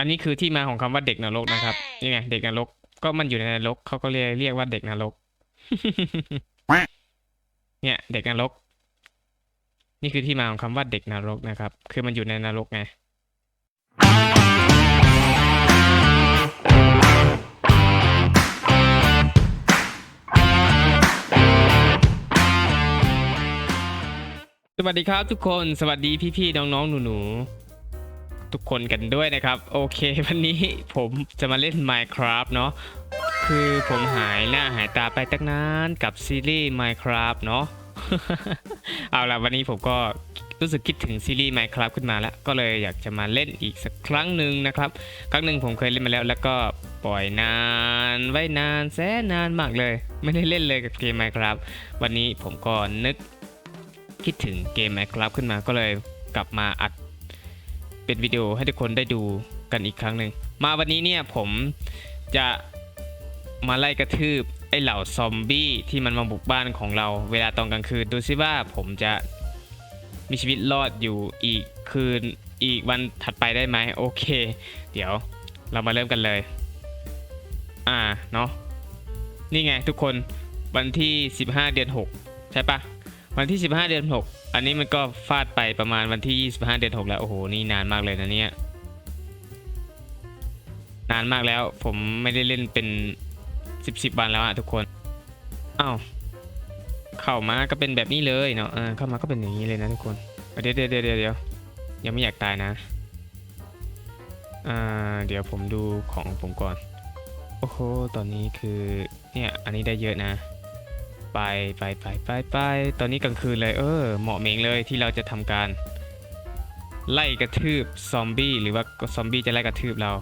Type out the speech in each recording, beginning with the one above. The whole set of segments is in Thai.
อันนี้คือที่มาของคำว่าเด็กนรกนะครับนี่ไงเด็กนรกก็มันอยู่ในนรกเขาก็เรียกเรียกว่าเด็กนรก เนี่ย เด็กนรก นี่คือที่มาของคำว่าเด็กนรกนะครับ คือมันอยู่ในนรกไงสวัสดีครับทุกคน สวัสดีพี่ๆน้องๆหนูๆ ทุกคนกันด้วยนะครับ โอเควันนี้ผมจะมาเล่น Minecraft เนาะคือผมหายหน้าหายตาไปตั้งนานกับซีรีส์ Minecraft เนาะเอาล่ะวันนี้ผมก็รู้สึกคิดถึงซีรีส์ Minecraft ขึ้นมาแล้ว ก็เลยอยากจะมาเล่นอีกสักครั้งหนึ่งนะครับ ครั้งหนึ่งผมเคยเล่นมาแล้ว แล้วก็ปล่อยนานไว้นานแสนนานมากเลย ไม่ได้เล่นเลยกับเกม Minecraft วันนี้ผมก็นึกคิดถึงเกม Minecraft ขึ้นมาก็เลยกลับมาอัด เป็นวิดีโอให้ทุกคนได้ดูกันอีกครั้งหนึ่งมาวันนี้เนี่ยผมจะมาไล่กระทืบไอ้เหล่าซอมบี้ที่มันมาบุกบ้านของเราเวลาตอนกลางคืนดูซิว่าผมจะมีชีวิตรอดอยู่อีกคืนอีกวันถัดไปได้ไหมโอเค เดี๋ยวเรามาเริ่มกันเลย อ่าเนาะนี่ไงทุกคนวันที่ 15 เดือน 6 ใช่ปะ วันที่ 15 เดือน 6 อันนี้มันก็ฟาดไปประมาณวันที่ 25 เดือน 6 แล้ว โอ้โห นี่นานมากเลยนะเนี่ย นานมากแล้ว ผมไม่ได้เล่นเป็น 10 10วันแล้วอะทุกคน อ้าว เข้ามาก็เป็นแบบนี้เลยเนาะเข้ามาก็เป็นอย่างนี้เลยนะทุกคน เดี๋ยวเดี๋ยวเดี๋ยวเดี๋ยวเดี๋ยวยังไม่อยากตายนะ อ่า เดี๋ยวผมดูของผมก่อน โอ้โห ตอนนี้คือ เนี่ย อันนี้ได้เยอะนะ ไปไปไปไปไปตอนนี้กลางคืนเลยเออ เหมาะเหมงเลยที่เราจะทำการ ไล่กระทืบซอมบี้หรือว่าซอมบี้จะไล่กระทืบเรา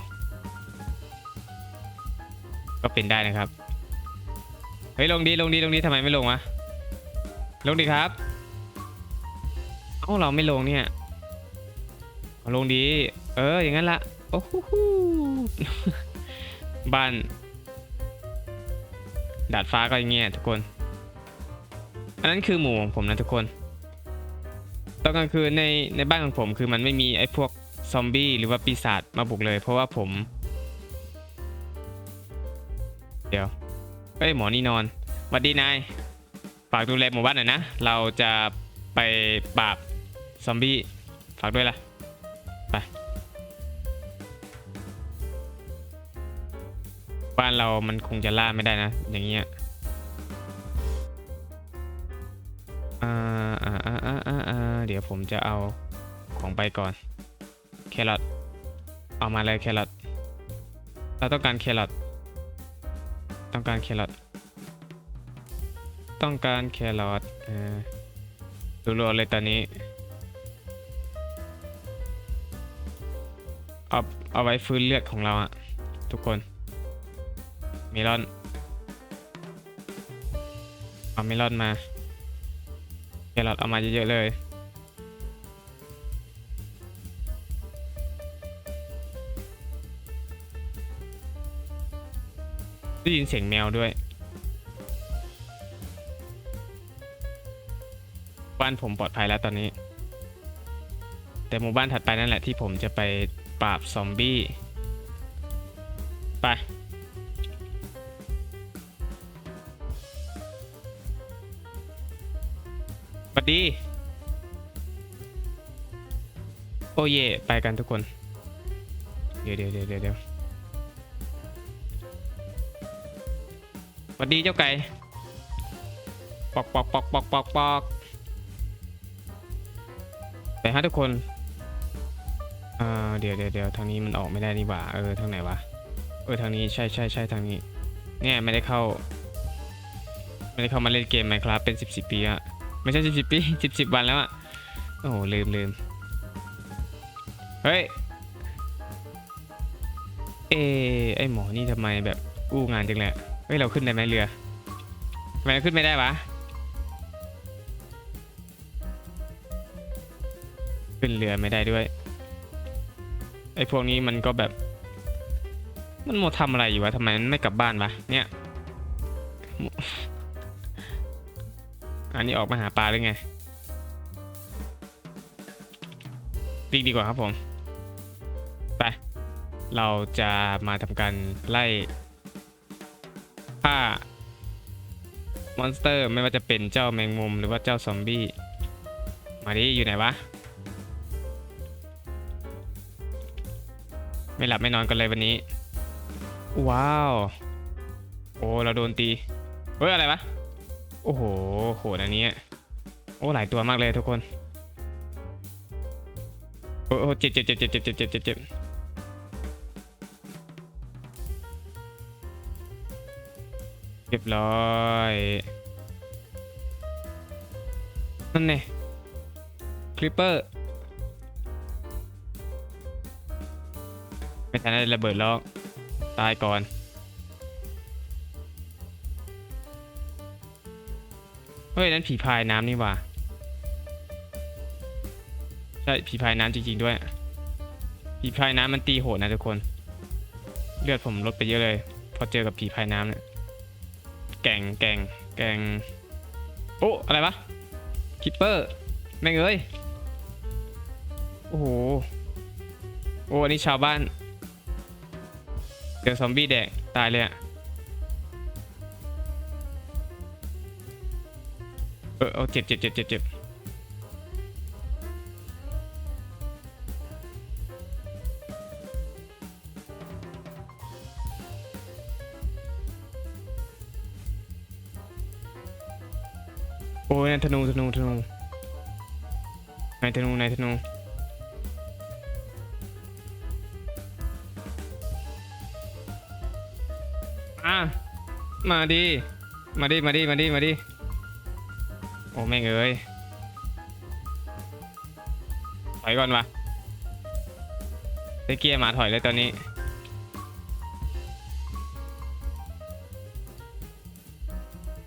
ก็เป็นได้นะครับ เฮ้ยลงดีลงดีลงดีทำไมไม่ลงวะลงดีครับเอ้าเราไม่ลงเนี่ยลงดี เอออย่างนั้นละโอ้โหบ้านดาดฟ้าก็อย่างเงี้ยทุกคน อันนั้นคือหมู่ของผมนะทุกคนตอนกลางคืนในในบ้านของผมคือมันไม่มีไอ้พวกซอมบี้หรือว่าปีศาจมาบุกเลย เพราะว่าผม เดี๋ยวเอ้ยหมอนี่นอนวัดดีนายฝากดูแลหมู่บ้านหน่อยนะ เราจะไปปราบซอมบี้ฝากด้วยล่ะไปบ้านเรามันคงจะล่าไม่ได้นะ อย่างเงี้ย อ่าอ่าอ่าอ่าอ่าอาเดี๋ยวผมจะเอาของไปก่อน แครอทเอามาเลยแครอทเราต้องการแครอทต้องการแครอทต้องการแครอทเออรัวๆเลยตอนนี้เอาเอาไว้ฟื้นเลือดของเราอะทุกคนเมลอนเอาเมลอนมา ครอทเอามาเยอะๆเลย ได้ยินเสียงแมวด้วย บ้านผมปลอดภัยแล้วตอนนี้ แต่หมู่บ้านถัดไปนั่นแหละที่ผมจะไปปราบซอมบี้ ไป ดี โอเย่ไปกันทุกคน เดี๋ยวเดี๋ยวเดี๋ยวเดี๋ยวสวัสดีเจ้าไก่ ปอกปอกปอกปอกปอกปอกไปฮะทุกคนอ่าเดี๋ยวเดี๋ยวเดี๋ยวทางนี้มันออกไม่ได้นี่หว่า เออทางไหนวะ เออทางนี้ใช่ใช่ใช่ทางนี้ เนี่ยไม่ได้เข้า ไม่ได้เข้ามาเล่นเกม Minecraft เป็นสิบสิบปีอะ ไม่ใช่สิบสิบปีสิบสิบวันแล้วอะโอ้ลืมลืมเฮ้ย เอไอหมอนี่ทำไมแบบอู้งานจังเลยอะเฮ้ยเราขึ้นได้ไหมเรือทำไมเราขึ้นไม่ได้วะ ขึ้นเรือไม่ได้ด้วย ไอพวกนี้มันก็แบบ มันโมทำอะไรอยู่วะทำไมมันไม่กลับบ้านวะเนี่ย อันนี้ออกมาหาปลาหรือไงวิ่งดีกว่าครับผมไปเราจะมาทำการไล่ฆ่ามอนสเตอร์ไม่ว่าจะเป็นเจ้าแมงมุมหรือว่าเจ้าซอมบี้ มาดิอยู่ไหนวะ ไม่หลับไม่นอนกันเลยวันนี้ ว้าว โอ้ เราโดนตี เฮ้ย อะไรวะ โอ้โหโหดอันนี้โอ้หลายตัวมากเลยทุกคน โอ้โหเจ็บเจ็บเจ็บเจ็บเจ็บเจ็บเจ็บเจ็บเจ็บเรียบร้อยนั่นไงคลิปเปอร์ไม่ทันได้ระเบิดแล้วตายก่อน ฮ้ยนั่นผีพายน้ำนี่ว่าใช่ผีพายน้ำจริงๆด้วย ผีพายน้ำมันตีโหดนะทุกคน เลือดผมลดไปเยอะเลย พอเจอกับผีพายน้ำเนี่ยแกงแกงแกงโอ้อะไรวะคิปเปอร์แม่งเอ้ยโอ้โหโอ้อันนี้ชาวบ้านเจอซอมบี้แดกตายเลยอะ เออเอาเจ็บเจ็บเจ็บเจ็บเจ็บโอ้ยนายธนูธนูธนูนายธนูนายธนูอะมาดิ มาดิ มาดิ มาดิ มาดิ อ้แม่งเอ้ยถอยก่อนวะได้เกียร์หมาถอยเลยตอนนี้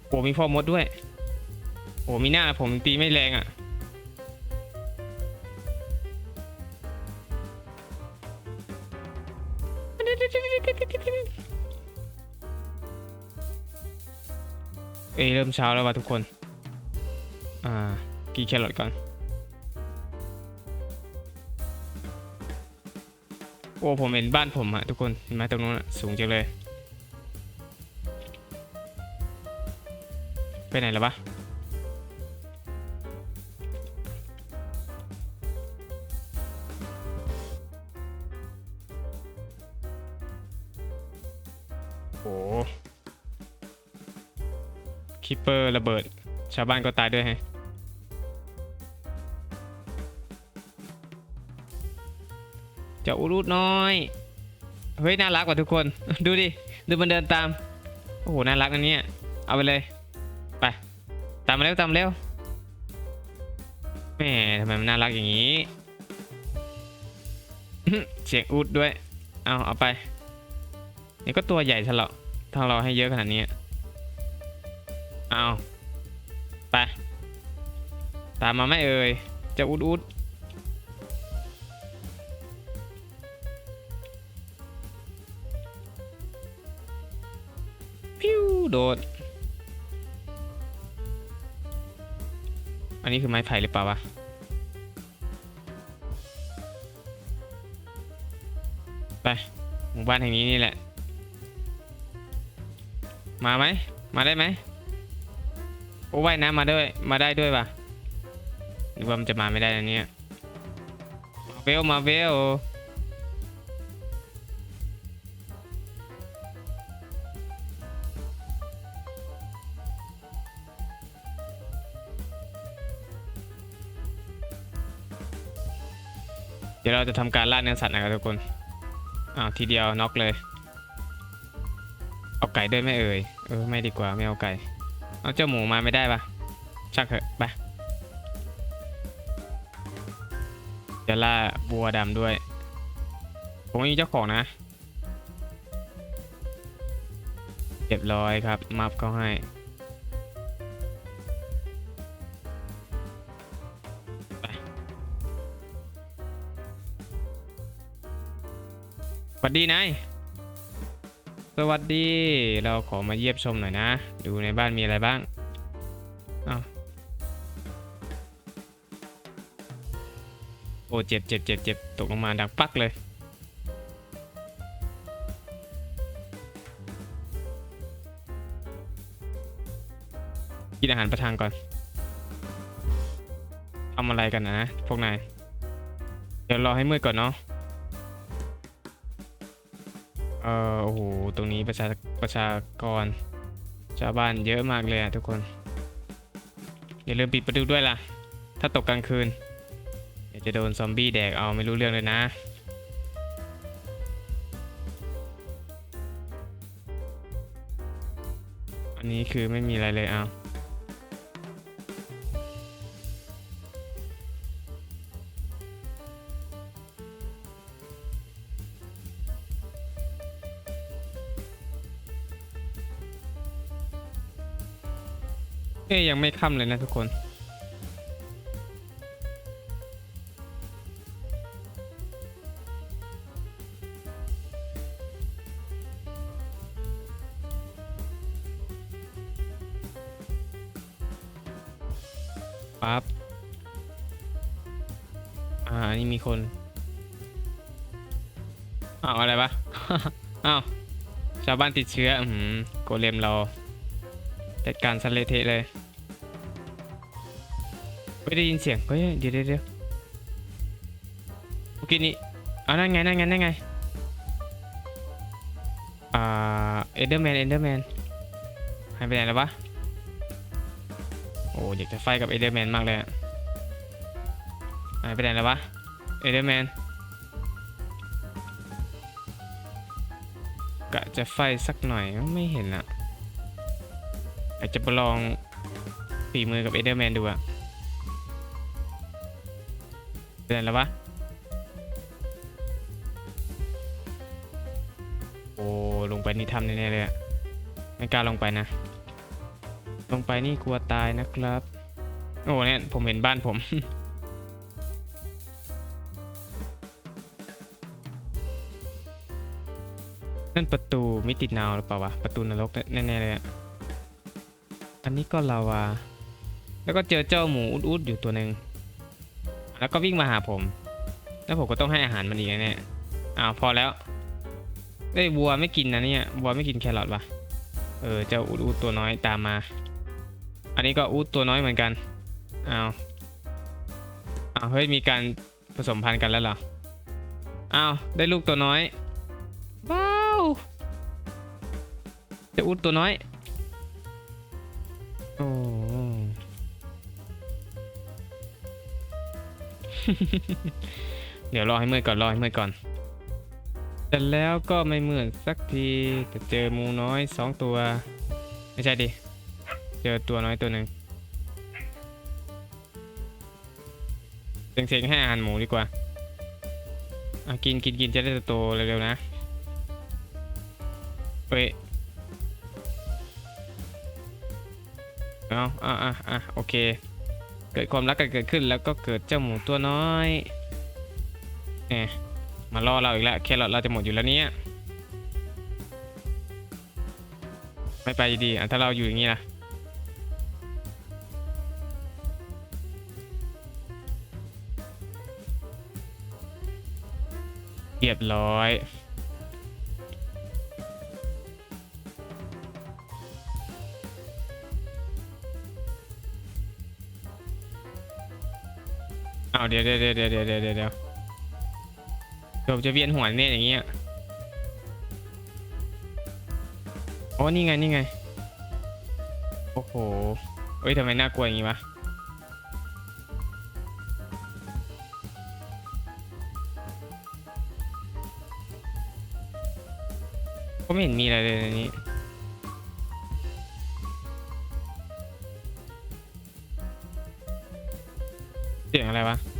โอ้มีพ่อมดด้วย โอ้มีหน้าผมตีไม่แรงอะ เอยเริ่มเช้าแล้วว่ะทุกคนี่แครอทก่อนโอ้ผมเห็นบ้านผมอะทุกคนเห็นไหมตรงนู้นอะสูงจังเลย ไปไหนแล้ววะโอ้คิปเปอร์ระเบิด ชาวบ้านก็ตายด้วยฮะ จ้าอุรุดน้อย เฮ้ยน่ารักกว่ะทุกคน ดูดิ ดูมันเดินตาม โอ้โห น่ารักอันนี้เอาไปเลย ไป ตามมาเร็วตามมาเร็วแม่ทำไมมันน่ารักอย่างนี้ เสียงอุดด้วย เอาเอาไป นี่ก็ตัวใหญ่ซะแล้วถ้าเราให้เยอะขนาดนี้ เอาไป ตามมาไม่เอ่ยจะอุดอุด ไม้ไผ่หรือเปล่าวะไปหมู่บ้านแห่งนี้นี่แหละ มาไหม มาได้ไหมโอ้ว่ายน้ำมาด้วย มาได้ด้วยว่ะหรือว่ามันจะมาไม่ได้นะเนี่ยมาเวลมาเวล ดี๋ยวเราจะทำการล่าเนื้อสัตว์นะครับทุกคนอ้าวทีเดียวน็อกเลย เอาไก่ด้วยไม่เอ่ยเออไม่ดีกว่าไม่เอาไก่ เอาเจ้าหมูมาไม่ได้ปะช่างเถอะไปจะล่าบัวดำด้วย ผมไม่มีเจ้าของนะเรียบร้อยครับ มับเขาให้ สวัสดีนายสวัสดี เราขอมาเยี่ยมชมหน่อยนะ ดูในบ้านมีอะไรบ้างอ้าวโอ้เจ็บเจ็บเจ็บเจ็บตกลงมาดังปักเลยกินอาหารประทังก่อนทำอะไรกันนะ พวกนาย เดี๋ยวรอให้มืดก่อนเนาะ ออโอ้โหตรงนี้ประชาประชากรชาวบ้านเยอะมากเลยอะทุกคนอย่าลืมปิดประตูด้วยล่ะ ถ้าตกกลางคืนเดี๋ยวจะโดนซอมบี้แดกเอาไม่รู้เรื่องเลยนะ อันนี้คือไม่มีอะไรเลยเอา เอ้ยังไม่ค่ำเลยนะทุกคน ปั๊บ อ่านนี้มีคน อ้าว อะไรปะ อ้าว ชาวบ้านติดเชื้อ อืมโกเลมเรา จัดการสะเลเทเลย ไม่ได้ยินเสียงเฮ้ยเดี๋ยวเดี๋ยวเดี๋ยวเมื่อกี้นี้อ่านั่นไงนั่นไงนั่นไงอ่าเอเดอร์แมนเอเดอร์แมนหายไปไหนแล้ววะโอ้อยากจะไฟกับเอเดอร์แมนมากเลยอะหายไปไหนแล้ววะเอเดอร์แมนกะจะไฟสักหน่อยไม่เห็นอะ อากจะประลองฝีมือกับเอเดอร์แมนดูอะไปไหนแล้ววะ โอ้ลงไปนี่ทำแน่ๆเลยอะไม่กล้าลงไปนะ ลงไปนี่กลัวตายนะครับ โอ้เนี่ยผมเห็นบ้านผมนั่นประตูมิตินาวหรือเปล่าวะ ประตูนรกแน่ๆเลยอะ อันนี้ก็ลาวา แล้วก็เจอเจ้าหมูอุดๆอยู่ตัวหนึ่งแล้วก็วิ่งมาหาผม แล้วผมก็ต้องให้อาหารมันอีกแน่อ้าวพอแล้วเอ้ยวัวไม่กินนะเนี่ยวัวไม่กินแครอทวะเออเจ้าอุดๆตัวน้อยตามมา อันนี้ก็อูดตัวน้อยเหมือนกันอ้าวอ้าวเฮ้ยมีการผสมพันธุ์กันแล้วเหรออ้าวได้ลูกตัวน้อยว้าวเจะอูดตัวน้อย โอ้เดี๋ยวรอให้เมืดก่อนรอให้เมืดก่อน แต่แล้วก็ไม่เมืดสักทีแต่เจอหมูน้อยสองตัว ไม่ใช่ดิ เจอตัวน้อยตัวหนึ่งเซ็งๆให้อาหารหมูดีกว่าอะกินกินกินจะได้โตเร็วๆนะเฮ้ย เอาอะอะอะโอเค เกิดความรักกันเกิดขึ้นแล้วก็เกิดเจ้าหมูตัวน้อยเนี่มาล่อเราอีกแล้วแครอทเราจะหมดอยู่แล้วเนี่ยไม่ไปดีอะถ้าเราอยู่อย่างนี้ล่ะเรียบร้อยาวเดี๋ยวเดี๋ยวเดี๋ยวเดี๋ยวเดี๋ยวเดี๋ยวเดี๋ยวจะเวียนหัวเนี่ยอย่างเงี้ยโอ้นี่ไงนี่ไง โอ้โหเฮ้ยทำไมน่ากลัวอย่างงี้วะก็ไม่เห็นมีอะไรเลยในนี้เสียงอะไรวะ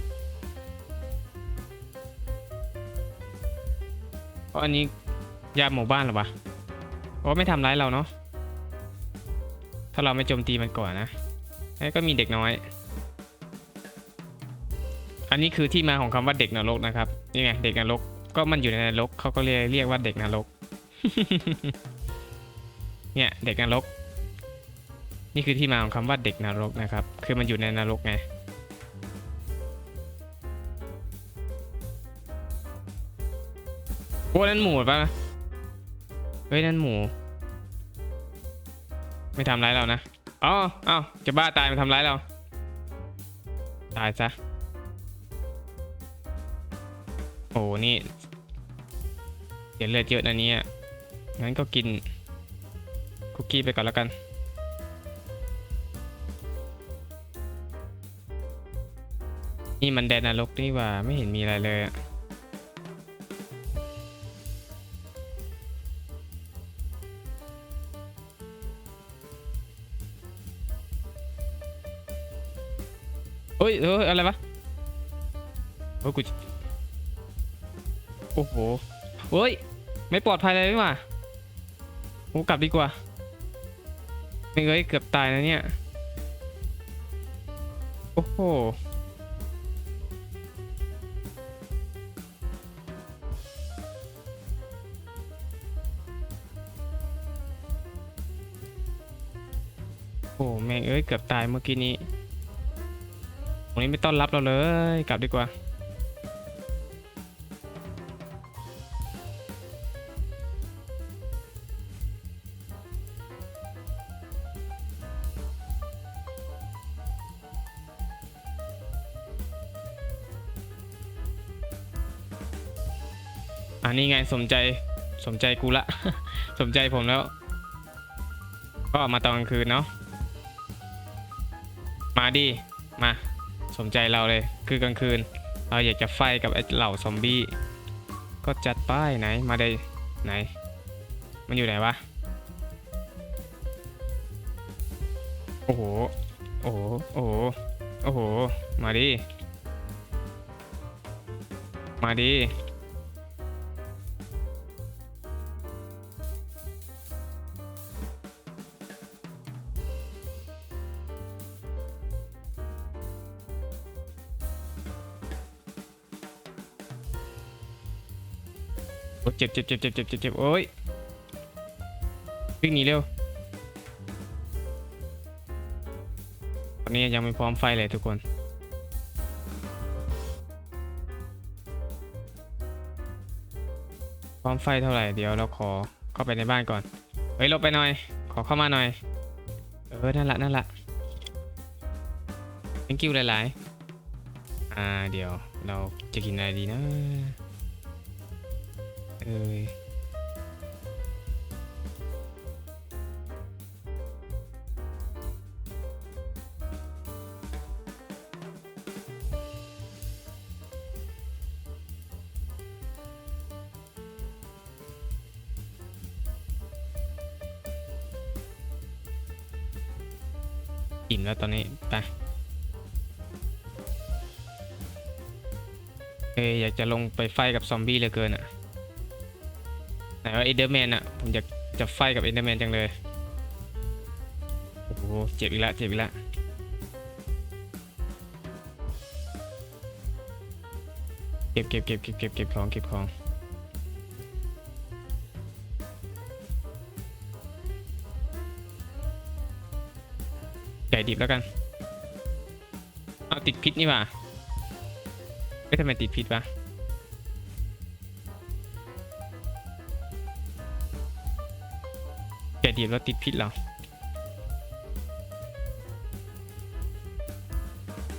เพราะอันนี้ยามหมู่บ้านหรอวะเพราะไม่ทำร้ายเราเนาะถ้าเราไม่โจมตีมันก่อนนะแล้วก็มีเด็กน้อย อันนี้คือที่มาของคำว่าเด็กนรกนะครับนี่ไงเด็กนรกก็มันอยู่ในนรกเขาก็เรียกเรียกว่าเด็กนรกเนี่ยเด็กนรก นี่คือที่มาของคำว่าเด็กนรกนะครับ คือมันอยู่ในนรกไง โอ้นั่นหมูปะเฮ้ยนั่นหมู ไม่ทำร้ายเรานะอ๋อเอ้าจะบ้าตายมาทำร้ายเรา ตายซะ โอ้นี่เสียเลือดเยอะนะเนี่ยงั้นก็กินคุกกี้ไปก่อนแล้วกันนี่มันแดนนรกนี่ว่าไม่เห็นมีอะไรเลยอะ โอ้ยกูจะโอ้โหเฮ้ย ไม่ปลอดภัยเลยนี่หว่าโอ้กลับดีกว่าไม่เอ้ยเกือบตายนะเนี่ย โอ้โห โอ้แม่งเอ้ยเกือบตายเมื่อกี้นี้ตรงนี้ไม่ต้อนรับเราเลย กลับดีกว่า อันนี้ไงสมใจสมใจกูละ สมใจผมแล้ว ก็มาตอนกลางคืนเนาะมาดิมาสมใจเราเลย คือกลางคืน เราอยากจะไฟกับไอ้เหล่าซอมบี้ ก็จัดป้ายไหนมาได้ไหน มันอยู่ไหนวะโอ้โหโอ้โหโอ้โหโอ้โหมาดิมาดิ โอ้เจ็บเจ็บเจ็บเจ็บเจ็บเจ็บเจ็บโอ้ยวิ่งหนีเร็ว ตอนนี้ยังไม่พร้อมไฟเลยทุกคนพร้อมไฟเท่าไหร่เดี๋ยวเราขอเข้าไปในบ้านก่อน เฮ้ยลบไปหน่อย ขอเข้ามาหน่อย เออ นั่นละนั่นละ thank you หลาย ๆ อ่า เดี๋ยวเราจะกินอะไรดีนะ เอ้ยอิ่มแล้วตอนนี้ไปเอ้ยอยากจะลงไปไฟกับซอมบี้เหลือเกินอะ ว่าเอเดอร์แมนอะผมอยากจะไฟกับเอเดอร์แมนจังเลย โอ้โห เจ็บอีกแล้วเจ็บอีกแล้วเก็บเก็บเก็บเก็บเก็บเก็บของเก็บของไก่ดิบแล้วกัน เอาติดพิษนี่ว่าไม่ทำไมติดพิษวะ แกะดิบแล้วติดพิษเหรอ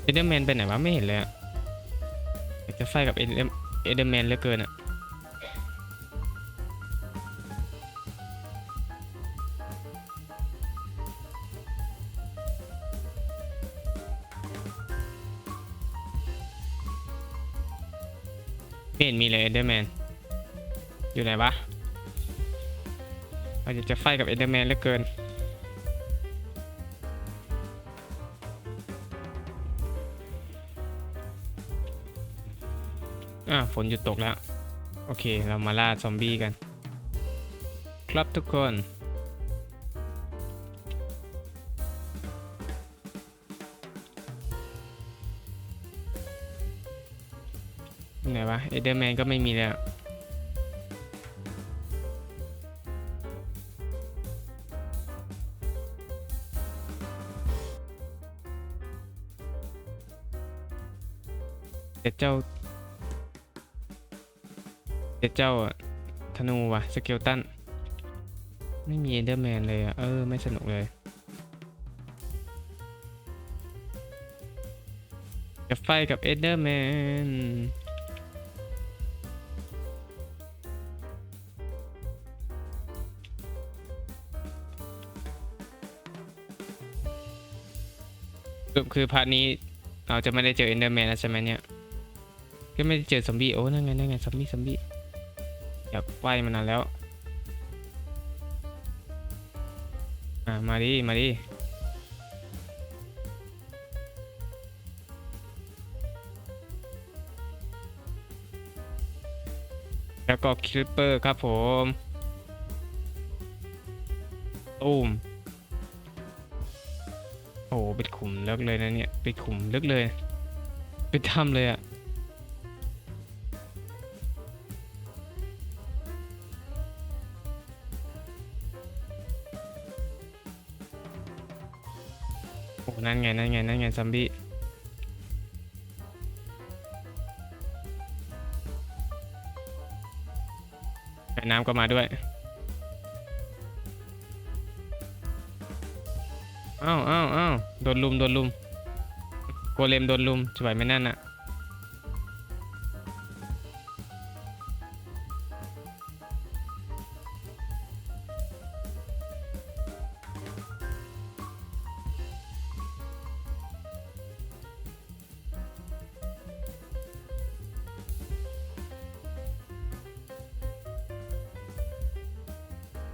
เอเดอร์แมนไปไหนวะไม่เห็นเลยอะอยากจะไฟกับเอเดอร์เอเดอร์แมนเหลือเกินอะไม่เห็นมีเลยเอเดอร์แมนอยู่ไหนวะ อยากจะไฟกับเอเดอร์แมนเหลือเกิน อ่าฝนหยุดตกแล้ว โอเค เรามาล่าซอมบี้กัน ครับทุกคนไหนวะเอเดอร์แมนก็ไม่มีแล้ว เจ้าเจ็ดเจ้าธนูวะสเกลตันไม่มีเอเดอร์แมนเลยอะ เออ ไม่สนุกเลย จะไฟกับเอเดอร์แมนคือพาร์ทนี้เราจะไม่ได้เจอเอเดอร์แมนแล้วใช่ไหมเนี่ย ก็ไม่ได้เจอซอมบี้โอ้นั่นไงนั่นไงซอมบี้ซอมบี้อยากไหวมานานแล้ว อะมาดิมาดิแล้วก็คลิปเปอร์ครับผมตูมโอ้เป็นขุมลึกเลยนะเนี่ยเป็นขุมลึกเลยเป็นถ้ำเลยอะ นั่นไง นั่นไง นั่นไงซัมบี้ไอ้น้ำก็มาด้วย อ้าวอ้าวอ้าวโดนลุม โดนลุม โกเลมโดนลุมจะไหวไหมนั่นน่ะ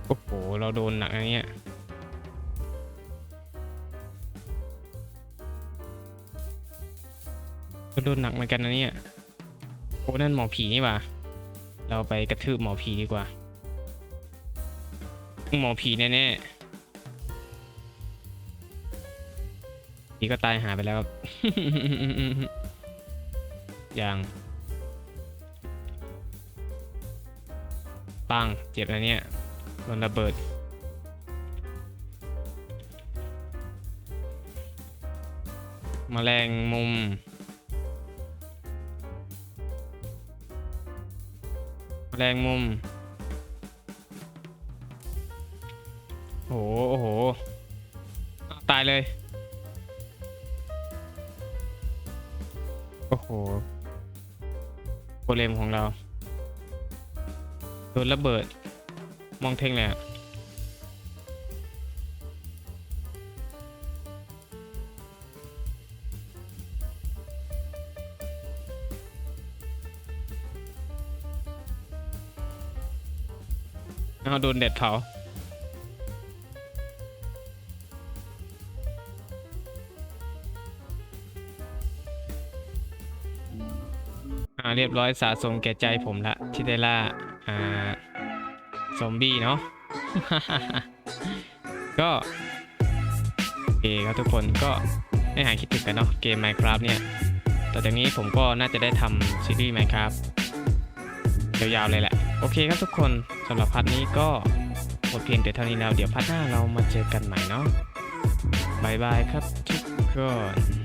โอ้โห เราโดนหนักอันเนี้ยเราโดนหนักเหมือนกันนะเนี่ยโอ้นั่นหมอผีนี่ว่าเราไปกระทืบหมอผีดีกว่า หมอผีแน่ๆผีก็ตายหาไปแล้วครับยังปังเจ็บนะเนี่ย ดนระเบิด แมลงมุม แมลงมุม โอ้โห โอ้โห ตายเลย โอ้โหโกเลมของเรา โดนระเบิด มองเท่งเลยอะเอาโดนเด็ดเผาอ่าเรียบร้อยสะสมแก่ใจผมละที่ได้ล่าอ่า ซอมบี้เนาะ ก็โอเคครับทุกคนก็ไม่หายคิดถึงกันเนาะเกม Minecraft เนี่ย ต่อจากนี้ผมก็น่าจะได้ทำซีรีส์ Minecraft ยาวๆเลยแหละ โอเคครับทุกคนสำหรับพัทนี้ก็หมดเพียงแต่เท่านี้แล้ว เดี๋ยวพัทหน้าเรามาเจอกันใหม่เนาะบายบายครับทุกคน